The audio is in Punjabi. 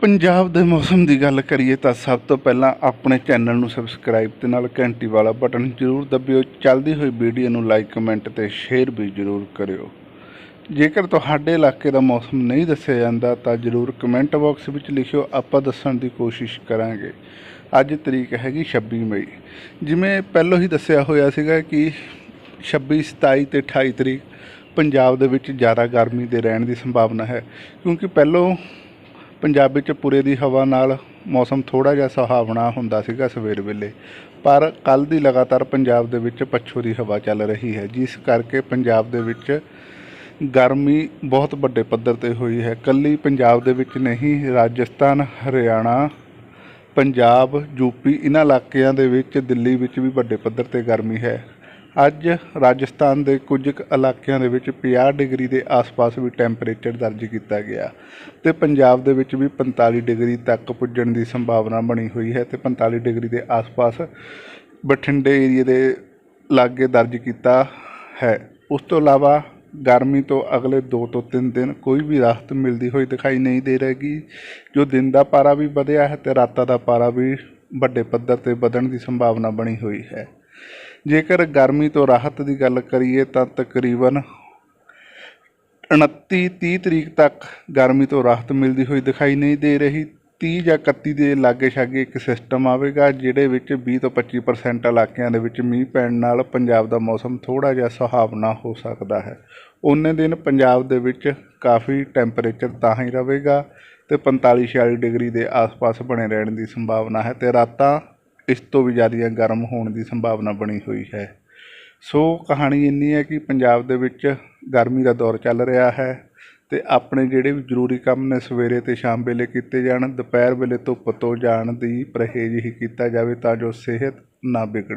ਪੰਜਾਬ ਦੇ ਮੌਸਮ ਦੀ ਗੱਲ ਕਰੀਏ ਤਾਂ ਸਭ ਤੋਂ ਪਹਿਲਾਂ ਆਪਣੇ ਚੈਨਲ ਨੂੰ ਸਬਸਕ੍ਰਾਈਬ ਤੇ ਨਾਲ ਘੰਟੀ ਵਾਲਾ ਬਟਨ ਜ਼ਰੂਰ ਦਬਿਓ। ਚੱਲਦੀ ਹੋਈ ਵੀਡੀਓ ਨੂੰ ਲਾਈਕ, ਕਮੈਂਟ ਤੇ ਸ਼ੇਅਰ ਵੀ ਜ਼ਰੂਰ ਕਰਿਓ। ਜੇਕਰ ਤੁਹਾਡੇ ਇਲਾਕੇ ਦਾ ਮੌਸਮ ਨਹੀਂ ਦੱਸਿਆ ਜਾਂਦਾ ਤਾਂ ਜ਼ਰੂਰ ਕਮੈਂਟ ਬਾਕਸ ਵਿੱਚ ਲਿਖਿਓ। ਆਪਾਂ ਦੱਸਣ ਦੀ ਕੋਸ਼ਿਸ਼ ਕਰਾਂਗੇ। ਅੱਜ ਤਰੀਕ ਹੈਗੀ 26 ਮਈ। ਜਿਵੇਂ ਪਹਿਲਾਂ ਹੀ ਦੱਸਿਆ ਹੋਇਆ ਸੀਗਾ ਕਿ 26 27 ਤੇ 28 ਤਰੀਕ ਪੰਜਾਬ ਦੇ ਵਿੱਚ ਜ਼ਿਆਦਾ ਗਰਮੀ ਦੇ ਰਹਿਣ ਦੀ ਸੰਭਾਵਨਾ ਹੈ। ਕਿਉਂਕਿ ਪਹਿਲੋਂ ਪੰਜਾਬ ਵਿੱਚ ਪੂਰੇ ਦੀ ਹਵਾ ਨਾਲ ਮੌਸਮ ਥੋੜਾ ਜਿਹਾ ਸੁਹਾਵਣਾ ਹੁੰਦਾ ਸੀਗਾ ਸਵੇਰ ਵੇਲੇ, ਪਰ ਕੱਲ ਦੀ ਲਗਾਤਾਰ ਪੰਜਾਬ ਦੇ ਵਿੱਚ ਪੱਛੋ ਦੀ ਹਵਾ ਚੱਲ ਰਹੀ ਹੈ, ਜਿਸ ਕਰਕੇ ਪੰਜਾਬ ਦੇ ਵਿੱਚ ਗਰਮੀ ਬਹੁਤ ਵੱਡੇ ਪੱਧਰ ਤੇ ਹੋਈ ਹੈ। ਕੱਲੀ ਪੰਜਾਬ ਦੇ ਵਿੱਚ ਨਹੀਂ, ਰਾਜਸਥਾਨ, ਹਰਿਆਣਾ, ਪੰਜਾਬ ਯੂਪੀ ਇਹਨਾਂ ਇਲਾਕਿਆਂ ਦੇ ਵਿੱਚ, ਦਿੱਲੀ ਵਿੱਚ ਵੀ ਵੱਡੇ ਪੱਧਰ ਤੇ ਗਰਮੀ ਹੈ। ਅੱਜ ਰਾਜਸਥਾਨ ਦੇ ਕੁਝ ਕੁ ਇਲਾਕਿਆਂ ਦੇ ਵਿੱਚ 50 ਡਿਗਰੀ ਦੇ ਆਸ-ਪਾਸ ਵੀ ਟੈਂਪਰੇਚਰ ਦਰਜ ਕੀਤਾ ਗਿਆ ਤੇ ਪੰਜਾਬ ਦੇ ਵਿੱਚ ਵੀ 45 ਡਿਗਰੀ ਤੱਕ ਪੁੱਜਣ ਦੀ ਸੰਭਾਵਨਾ ਬਣੀ ਹੋਈ ਹੈ ਤੇ 45 ਡਿਗਰੀ ਦੇ ਆਸ-ਪਾਸ ਬਠਿੰਡੇ ਏਰੀਏ ਦੇ ਲਾਗੇ ਦਰਜ ਕੀਤਾ ਹੈ। ਉਸ ਤੋਂ ਇਲਾਵਾ ਗਰਮੀ ਤੋਂ ਅਗਲੇ 2 ਤੋਂ 3 ਦਿਨ ਕੋਈ ਵੀ ਰਾਹਤ ਮਿਲਦੀ ਹੋਈ ਦਿਖਾਈ ਨਹੀਂ ਦੇ ਰਹੀ ਜੋ ਦਿਨ ਦਾ ਪਾਰਾ ਵੀ ਵਧਿਆ ਹੈ ਤੇ ਰਾਤਾਂ ਦਾ ਪਾਰਾ ਵੀ ਵੱਡੇ ਪੱਧਰ ਤੇ ਵਧਣ ਦੀ ਸੰਭਾਵਨਾ ਬਣੀ ਹੋਈ ਹੈ। ਜੇਕਰ ਗਰਮੀ ਤੋਂ ਰਾਹਤ ਦੀ ਗੱਲ ਕਰੀਏ ਤਾਂ ਤਕਰੀਬਨ 29 30 ਤਰੀਕ ਤੱਕ ਗਰਮੀ ਤੋਂ ਰਾਹਤ ਮਿਲਦੀ ਹੋਈ ਦਿਖਾਈ ਨਹੀਂ ਦੇ ਰਹੀ। 30 ਜਾਂ 31 ਦੇ ਲਾਗੇ ਛਾਗੇ ਇੱਕ ਸਿਸਟਮ ਆਵੇਗਾ ਜਿਹਦੇ ਵਿੱਚ 20 ਤੋਂ 25% ਇਲਾਕਿਆਂ ਦੇ ਵਿੱਚ ਮੀਂਹ ਪੈਣ ਨਾਲ ਪੰਜਾਬ ਦਾ ਮੌਸਮ ਥੋੜਾ ਜਿਹਾ ਸੁਹਾਵਣਾ ਹੋ ਸਕਦਾ ਹੈ। ਉਹਨੇ ਦਿਨ ਪੰਜਾਬ ਦੇ ਵਿੱਚ ਕਾਫੀ ਟੈਂਪਰੇਚਰ ਤਾਂ ਹੀ ਰਹੇਗਾ ਤੇ 45 46 ਡਿਗਰੀ ਦੇ ਆਸ-ਪਾਸ ਬਣੇ ਰਹਿਣ ਦੀ ਸੰਭਾਵਨਾ ਹੈ ਤੇ ਰਾਤਾਂ ਇਸ ਤੋਂ ਵੀ ਜ਼ਿਆਦਾ ਗਰਮ ਹੋਣ ਦੀ ਸੰਭਾਵਨਾ ਬਣੀ ਹੋਈ ਹੈ। ਸੋ ਕਹਾਣੀ ਇੰਨੀ ਹੈ ਕਿ ਪੰਜਾਬ ਦੇ ਵਿੱਚ ਗਰਮੀ ਦਾ ਦੌਰ ਚੱਲ ਰਿਹਾ ਹੈ ਤੇ ਆਪਣੇ ਜਿਹੜੇ ਵੀ ਜ਼ਰੂਰੀ ਕੰਮ ਨੇ ਸਵੇਰੇ ਤੇ ਸ਼ਾਮ ਵੇਲੇ ਕੀਤੇ ਜਾਣ, ਦੁਪਹਿਰ ਵੇਲੇ ਧੁੱਪ ਤੋਂ ਜਾਣ ਦੀ ਪਰਹੇਜ਼ ਹੀ ਕੀਤਾ ਜਾਵੇ ਤਾਂ ਜੋ ਸਿਹਤ ਨਾ ਵਿਗੜੇ